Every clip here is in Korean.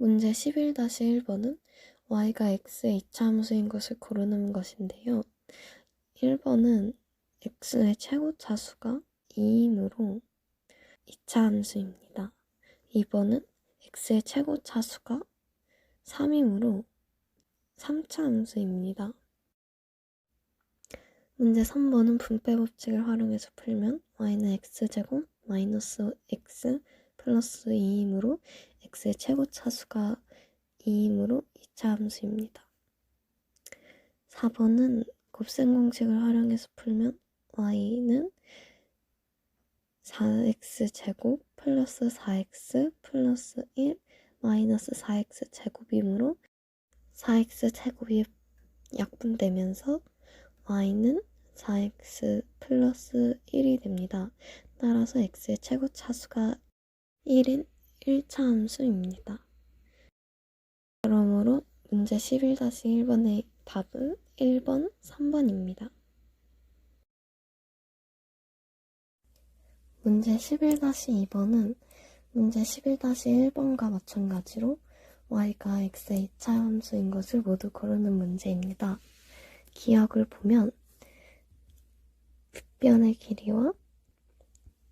문제 11-1번은 y가 x의 이차함수인 것을 고르는 것인데요. 1번은 x의 최고 차수가 2이므로 이차함수입니다. 2번은 x의 최고 차수가 3이므로 3차 함수입니다. 문제 3번은 분배 법칙을 활용해서 풀면 y는 x제곱 마이너스 x 플러스 2이므로 x의 최고 차수가 2이므로 2차 함수입니다. 4번은 곱셈 공식을 활용해서 풀면 y는 4x 제곱 플러스 4x 플러스 1 마이너스 4x 제곱이므로 4x 제곱이 약분되면서 y는 4x 플러스 1이 됩니다. 따라서 x의 최고 차수가 1인 1차 함수입니다. 그러므로 문제 11-1번의 답은 1번, 3번입니다. 문제 11-2번은 문제 11-1번과 마찬가지로 y가 x의 2차 함수인 것을 모두 고르는 문제입니다. 기억을 보면 빗변의 길이와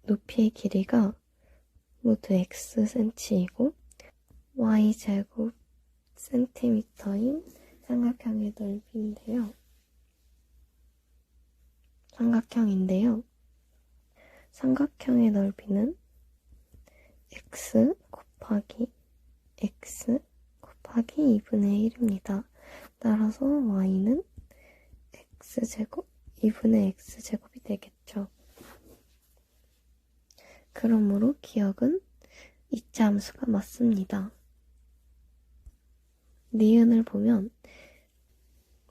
높이의 길이가 모두 xcm이고 y제곱 cm인 삼각형의 넓이인데요. 삼각형인데요. 삼각형의 넓이는 x 곱하기 x 곱하기 2분의 1입니다. 따라서 y는 x제곱 2분의 x제곱이 되겠죠. 그러므로 기억은 이차 함수가 맞습니다. 니은을 보면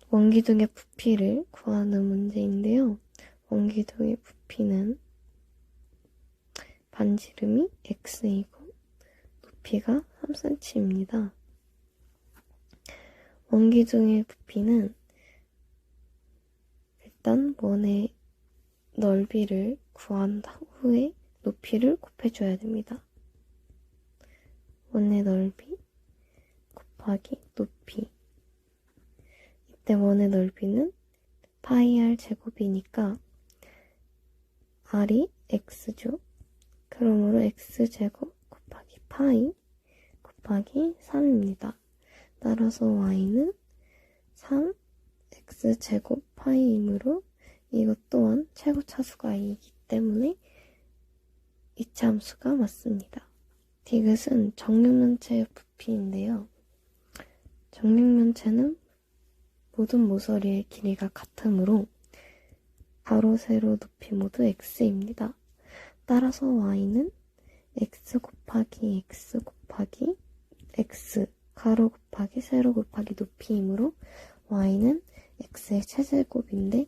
원기둥의 부피를 구하는 문제인데요. 원기둥의 부피는 반지름이 x이고 높이가 3cm입니다. 원기둥의 부피는 일단 원의 넓이를 구한 후에 높이를 곱해줘야 됩니다. 원의 넓이 곱하기 높이 이때 원의 넓이는 파이 r 제곱이니까 r이 x죠. 그러므로 x제곱 곱하기 파이 곱하기 3입니다. 따라서 y는 3 x제곱 파이이므로 이것 또한 최고 차수가 2이기 때문에 이차 함수가 맞습니다. 디귿은 정육면체의 부피인데요. 정육면체는 모든 모서리의 길이가 같으므로 가로, 세로, 높이 모두 x입니다. 따라서 y는 x 곱하기 x 곱하기 x 가로 곱하기 세로 곱하기 높이이므로 y는 x의 최제곱인데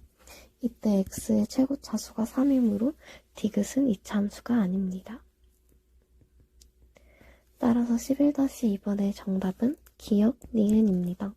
이때 x의 최고차수가 3이므로 디귿은 이차함수가 아닙니다. 따라서 11-2번의 정답은 기억 니은입니다.